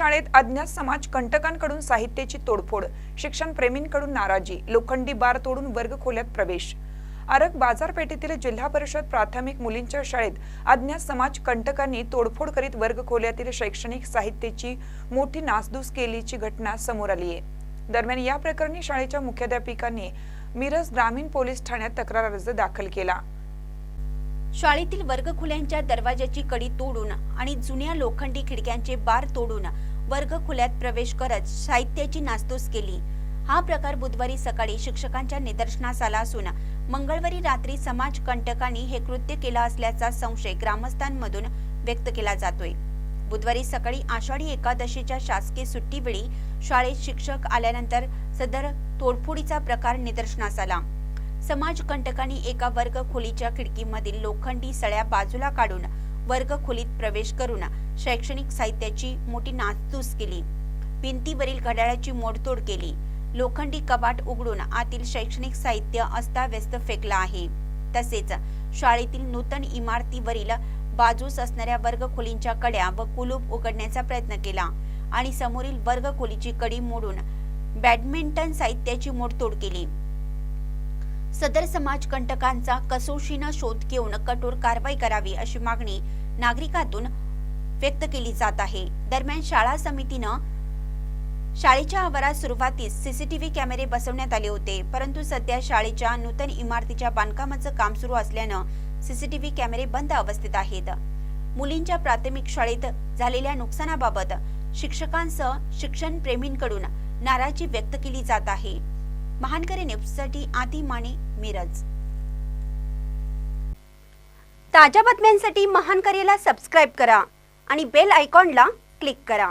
शाळेत अज्ञात समाज कंटकांकडून साहित्याची तोडफोड शिक्षण प्रेमींकडून नाराजी लोखंडी बार तोडून वर्ग खोल्यात प्रवेश. आरग बाजारपेठेतील जिल्हा परिषद प्राथमिक मुलींच्या शाळेत अज्ञात समाज कंटकांनी तोडफोड करीत वर्ग खोल्यातील शैक्षणिक साहित्याची मोठी नासधूस केलीची घटना समोर आली आहे दरम्यान या प्रकरणी शाळेच्या मुख्याध्यापिकांनी मिरज ग्रामीण पोलीस ठाण्यात तक्रार अर्ज दाखल केला. शाळेतील वर्गखोल्यांच्या दरवाजाची कडी तोडून आणि जुन्या लोखंडी खिडक्यांचे बार तोडून वर्गखोल्यात प्रवेश करत साहित्याची नासधूस केली. हा प्रकार बुधवारी सकाळी शिक्षकांच्या निदर्शनास आला असून मंगळवारी रात्री समाज कंटकांनी हे कृत्य केलं असल्याचा संशय ग्रामस्थांमधून व्यक्त केला जातोय. बुधवारी सकाळी आषाढी एकादशीच्या शासकीय सुट्टीवेळी शाळेत शिक्षक आल्यानंतर सदर तोडफोडीचा प्रकार निदर्शनास आला. समाज कंटकांनी एका वर्ग खोलीच्या खिडकीमधील लोखंडी सळ्या बाजूला काढून वर्ग खोलीत प्रवेश करून शैक्षणिक साहित्याची मोठी नासधूस केली. भिंतीवरील घड्याळाची मोडतोड केली. लोखंडी कबाट उघडून आतील शैक्षणिक साहित्य अस्ताव्यस्त फेकलं आहे. तसेच शाळेतील नूतन इमारतीवरील बाजूस असणाऱ्या वर्ग खोलींच्या कड्या व कुलूप उघडण्याचा प्रयत्न केला आणि समोरील वर्ग खोलीची कडी मोडून बॅडमिंटन साहित्याची मोडतोड केली. सदर समाज कंटकांचा कसोशीनं शोध घेऊन कठोर कारवाई करावी अशी मागणी नागरिकातून व्यक्त केली जात आहे. दरम्यान शाळा समितीनं शाळेच्या आवारात सुरुवातीस सीसीटीव्ही कॅमेरे बसवण्यात आले होते परंतु सध्या शाळेच्या नूतन इमारतीच्या बांधकामाचं काम सुरू असल्यानं सीसीटीव्ही कॅमेरे बंद अवस्थेत आहेत. मुलींच्या प्राथमिक शाळेत झालेल्या नुकसानाबाबत शिक्षकांसह शिक्षण प्रेमींकडून नाराजी व्यक्त केली जात आहे. महानकरी न्यूजसाठी आदी माने मिरज. ताज्या बातम्यांसाठी महानकरीला सबस्क्राईब करा आणि बेल आयकॉनला क्लिक करा.